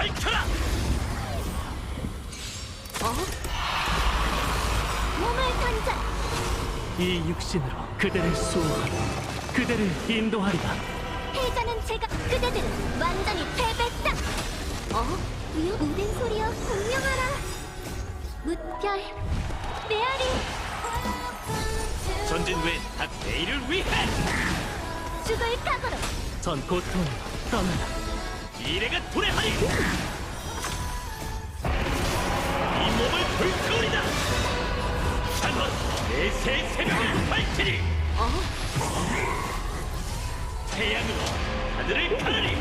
밝혀라! 어? 몸을 던져! 이 육신으로 그대를 수호하고 그대를 인도하리라 패자는 제가 그대들은 완전히 패배다! 어? 모든 소리여 공명하라! 무별 메아리 전진 외엔 단 내일을 위해! 죽을 각오로 전 고통으로 떠나라 미래가 도래하리! 이 몸을 불태우리다! 찬원 내새 새벽을 밝히리! 어? 태양으로 하늘을 가르리!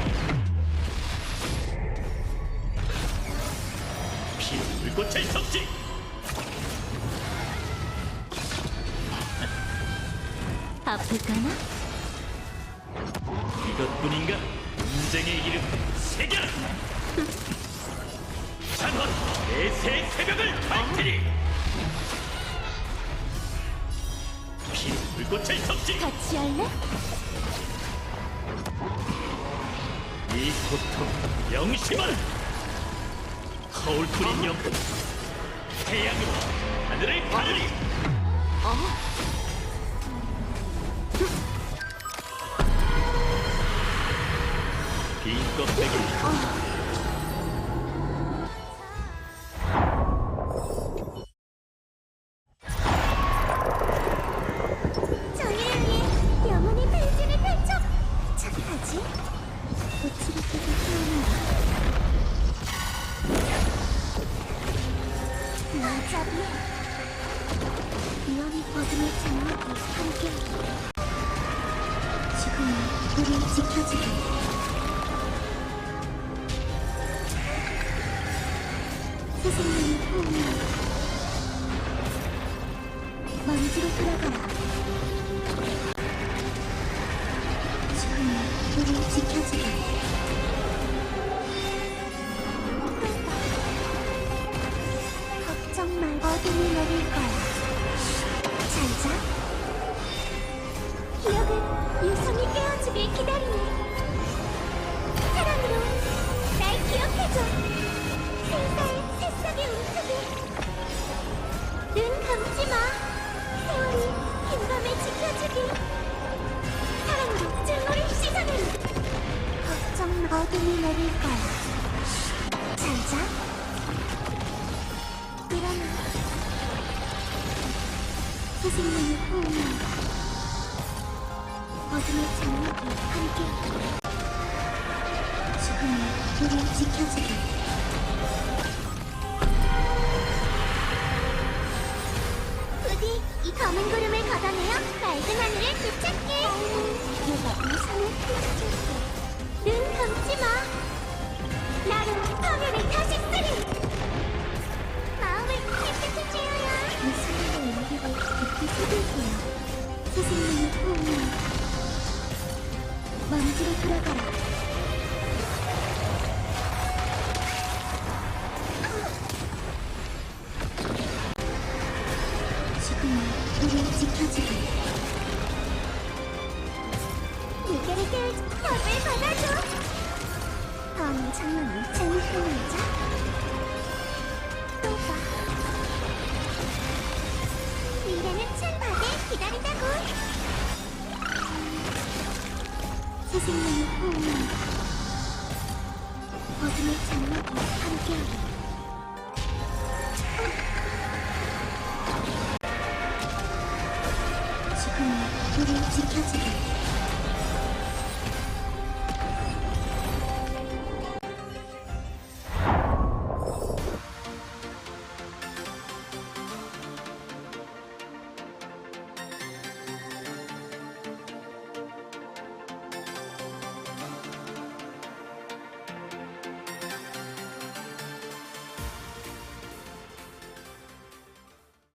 피 불꽃을 섞지! 아플까나? 이것뿐인가? 인생의 이름 새겨라! 찬원 내새 새벽을 밝히리! 피 불꽃을 섞지! 같이 할래? 이 고통 명심하라! 허울뿐인 영혼 태양으로 하늘을 가르리! 어? 막이 함께 지금은 우릴 지켜주길 먼지로 돌아가라. 지금은 우릴 지켜주길 걱정 말 어둠이 내릴 거야. 잘자. 기억은 유성이 깨워주길 기다리니 사랑으로 날 기억해줘 내릴 거야. 잘자. 일어나. 선생님의 호흡을 어둠의 장막이 함께 지금은 우릴 지켜주길 먼지로 돌아가라. 지금은 우릴 지켜주길 물결을 깨우지 답을 받아줘. 다음 장면을 재밌게 놀자 선생님의 호흡을 어둠의 장막이 함께하리 지금은 우릴 지켜주길